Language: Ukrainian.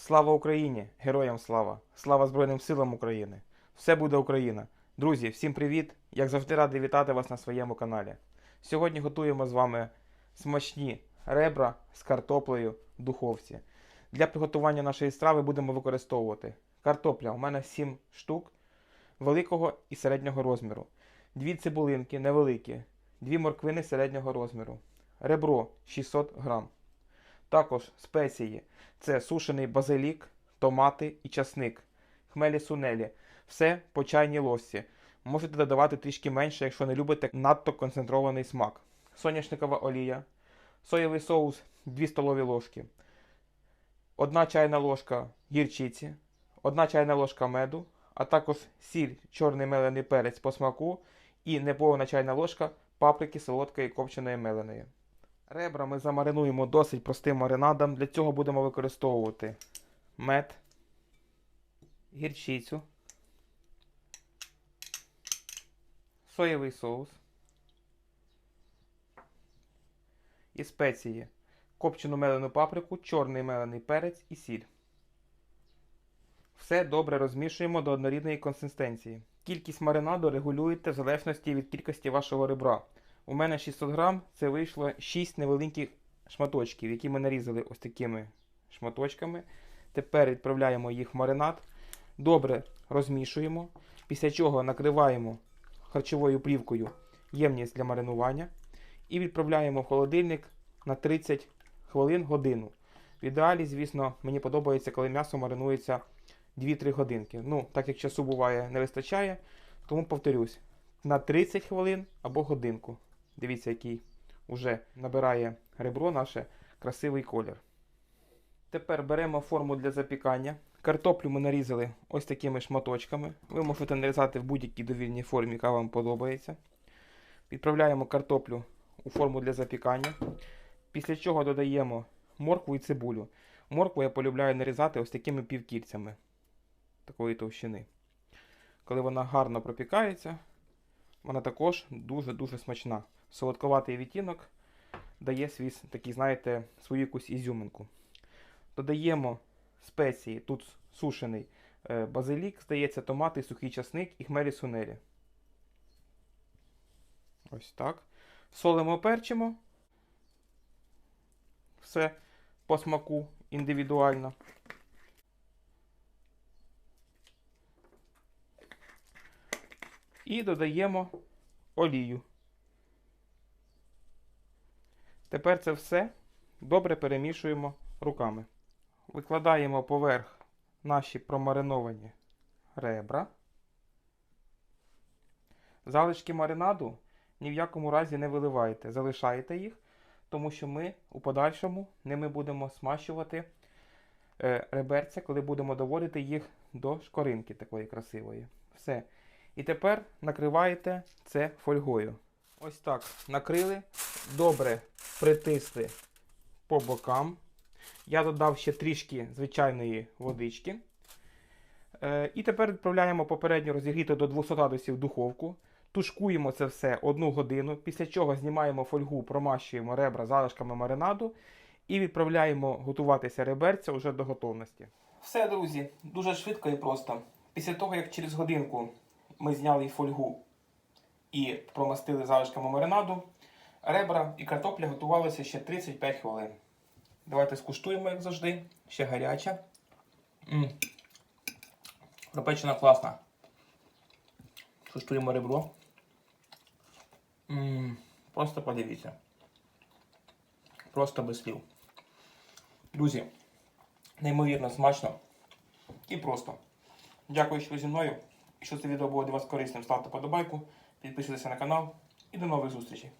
Слава Україні! Героям слава! Слава Збройним силам України! Все буде Україна! Друзі, всім привіт! Як завжди радий вітати вас на своєму каналі. Сьогодні готуємо з вами смачні ребра з картоплею в духовці. Для приготування нашої страви будемо використовувати картопля. У мене 7 штук великого і середнього розміру. Дві цибулинки невеликі, дві морквини середнього розміру, ребро 600 грам. Також спеції це сушений базилік, томати і часник, хмелі сунелі. Все по чайній ложці. Можете додавати трішки менше, якщо не любите надто концентрований смак. Соняшникова олія, соєвий соус 2 столові ложки, 1 чайна ложка гірчиці, 1 чайна ложка меду, а також сіль, чорний мелений перець по смаку і неповна чайна ложка паприки солодкої копченої меленої. Ребра ми замаринуємо досить простим маринадом. Для цього будемо використовувати мед, гірчицю, соєвий соус і спеції, копчену мелену паприку, чорний мелений перець і сіль. Все добре розмішуємо до однорідної консистенції. Кількість маринаду регулюєте в залежності від кількості вашого ребра. У мене 600 грам, це вийшло 6 невеликих шматочків, які ми нарізали ось такими шматочками. Тепер відправляємо їх в маринад. Добре розмішуємо. Після чого накриваємо харчовою плівкою ємність для маринування. І відправляємо в холодильник на 30 хвилин годину. В ідеалі, звісно, мені подобається, коли м'ясо маринується 2-3 годинки. Ну, так як часу буває, не вистачає, тому повторюсь, на 30 хвилин або годинку. Дивіться, який вже набирає ребро наше красивий колір. Тепер беремо форму для запікання. Картоплю ми нарізали ось такими шматочками. Ви можете нарізати в будь-якій довільній формі, яка вам подобається. Відправляємо картоплю у форму для запікання. Після чого додаємо моркву і цибулю. Моркву я полюбляю нарізати ось такими півкільцями такої товщини. Коли вона гарно пропікається, вона також дуже-дуже смачна. Солодковатий відтінок дає свій такий, знаєте, свою якусь ізюминку. Додаємо спеції, тут сушений е, базилік, здається, томати, сухий часник і хмелі сунелі. Ось так. Солимо, перчимо. Все по смаку індивідуально. І додаємо олію. Тепер це все добре перемішуємо руками. Викладаємо поверх наші промариновані ребра. Залишки маринаду ні в якому разі не виливайте. Залишайте їх, тому що ми у подальшому ними будемо смащувати е, реберця, коли будемо доводити їх до шкоринки такої красивої. Все. І тепер накриваєте це фольгою. Ось так накрили, добре притисли по бокам. Я додав ще трішки звичайної водички. Е, і тепер відправляємо попередньо розігріти до 200 градусів духовку. Тушкуємо це все одну годину, після чого знімаємо фольгу, промащуємо ребра залишками маринаду і відправляємо готуватися реберця вже до готовності. Все, друзі, дуже швидко і просто. Після того, як через годинку ми зняли фольгу і промастили залишками маринаду, ребра і картопля готувалися ще 35 хвилин. Давайте скуштуємо, як завжди. Ще гаряча. М. Пропечена класна. Куштуємо ребро. М. Просто подивіться. Просто без слів. Друзі, неймовірно смачно і просто. Дякую, що зі мною. Якщо це відео було для вас корисним, ставте подобайку, підписуйтесь на канал і до нових зустрічей.